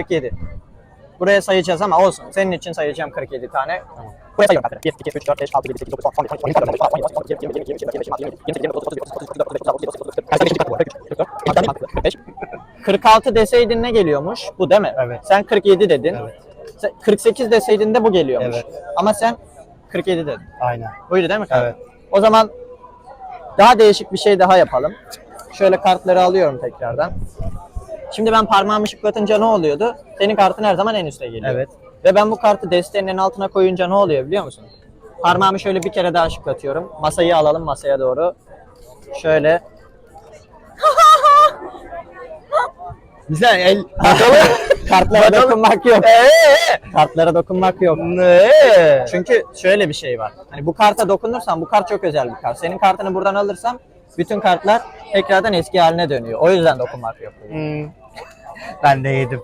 47. Buraya sayacağız ama olsun. Senin için sayacağım 47 tane. Buraya sayıyorum kartları. 1, 2, 3, 4, 5, 6, 7, 8, 9, 10, 11, 12, 13, 14, 15, 16, 17, 18, 19, 20, 21, 22, 23, 24, 25, 26, 27, 46 deseydin ne geliyormuş? Bu değil mi? Evet. Sen 47 dedin. Evet. Sen 48 deseydin de bu geliyormuş. Evet. Ama sen 47 dedin. Aynen. Buydu değil mi kardeşim? Evet. O zaman daha değişik bir şey daha yapalım. Şöyle kartları alıyorum tekrardan. Şimdi ben parmağımı şıklatınca ne oluyordu? Senin kartın her zaman en üste geliyor. Evet. Ve ben bu kartı desteğinin en altına koyunca ne oluyor biliyor musun? Parmağımı şöyle bir kere daha şıklatıyorum. Masayı alalım masaya doğru. Şöyle. Güzel el. Kartlara dokunmak yok. Kartlara dokunmak yok. Ne? Çünkü şöyle bir şey var. Hani bu karta dokunursan bu kart çok özel bir kart. Senin kartını buradan alırsam bütün kartlar tekrardan eski haline dönüyor. O yüzden dokunmak yok. Hmm. Ben de yedim.